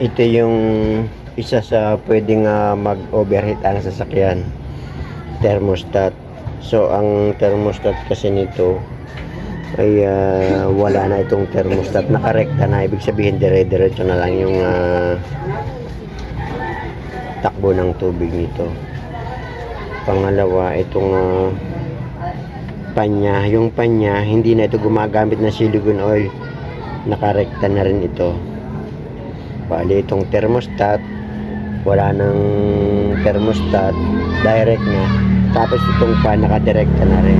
Ito yung isa sa pwedeng ah, mag-overheat ang sasakyan. Thermostat. So, ang thermostat kasi nito ay ah, wala na itong thermostat. Nakarekta na. Ibig sabihin, dire-diretso na lang yung ah, takbo ng tubig nito. Pangalawa, itong ah, panya. Yung panya, hindi na ito gumagamit ng silicone oil. Nakarekta na rin ito. Bali, itong thermostat, wala nang thermostat, direct na. Tapos itong pan, nakadirekta na rin.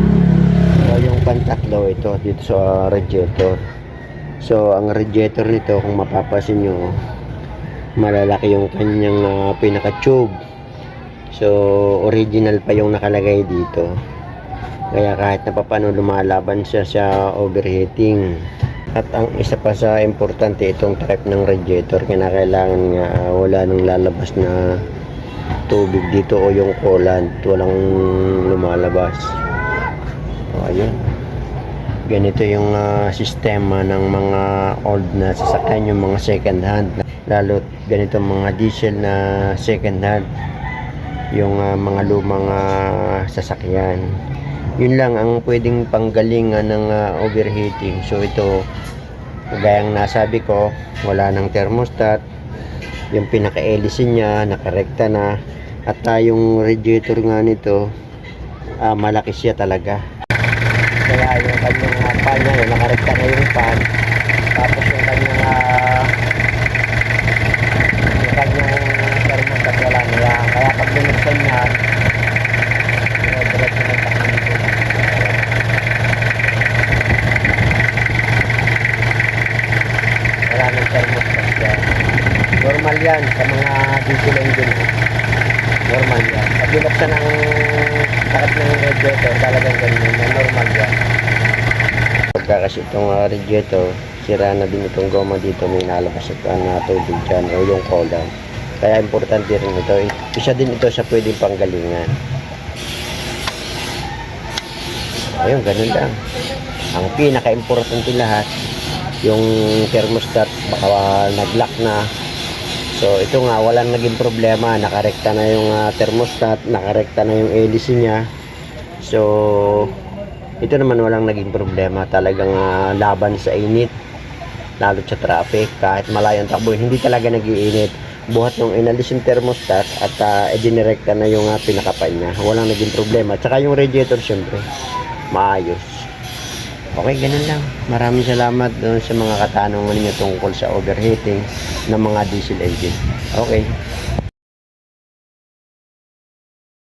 So, yung pantatlo, ito, dito sa radiator. So, ang radiator nito, kung mapapasin nyo, malalaki yung kanyang ah, pinaka-tube. So, original pa yung nakalagay dito. Kaya kahit na paano lumalaban siya sa overheating. At ang isa pa sa importante itong type ng radiator, kinakailangan nga ah, wala nang lalabas na tubig dito o yung coolant, walang lumalabas. O, ayun. Ganito yung ah, sistema ng mga old na sasakyan, yung mga second hand. Lalo ganito mga diesel na second hand, yung ah, mga lumang ah, sasakyan. Yun lang ang pwedeng panggalingan ng ah, overheating. So ito, gayang nasabi ko, wala nang thermostat. Yung pinaka-hélice niya, nakarekta na. At yung radiator nga nito, ah, malaki siya talaga. Kaya yung kanyang uh, pan niya, nakarekta na yung pan. Tapos yung kanyang ah, yung kanyang thermostat wala na yan. Kaya pag binuksan niya, dire-diretso ng takbo nito. Wala nang thermostat yan. Normal yan sa mga diesel engine. Normal yan. Pag binuksan ang takip ng radiator, talagang ganyan na normal yan. Pagka kasi itong uh, radiator, sira na din itong goma dito, may nalabas at uh, na tubig dyan o yung coolant. Kaya importante rin ito. Isa din ito sa pwedeng panggalingan. Ayun, ganun lang. Ang pinaka-importante lahat, yung thermostat, baka nag-lock na. So, ito nga, walang naging problema. Nakarekta na yung ah, thermostat, nakarekta na yung hélice niya. So, ito naman walang naging problema. Talagang ah, laban sa init, lalo sa traffic, kahit malayo ang takbo, hindi talaga nagiinit. Buhat nung inalis yung thermostat at uh, idinirekta na yung uh, pinakapan niya. Walang naging problema. Tsaka yung radiator, syempre, maayos. Okay, ganun lang. Maraming salamat doon sa mga katanungan niyo tungkol sa overheating ng mga diesel engine. Okay.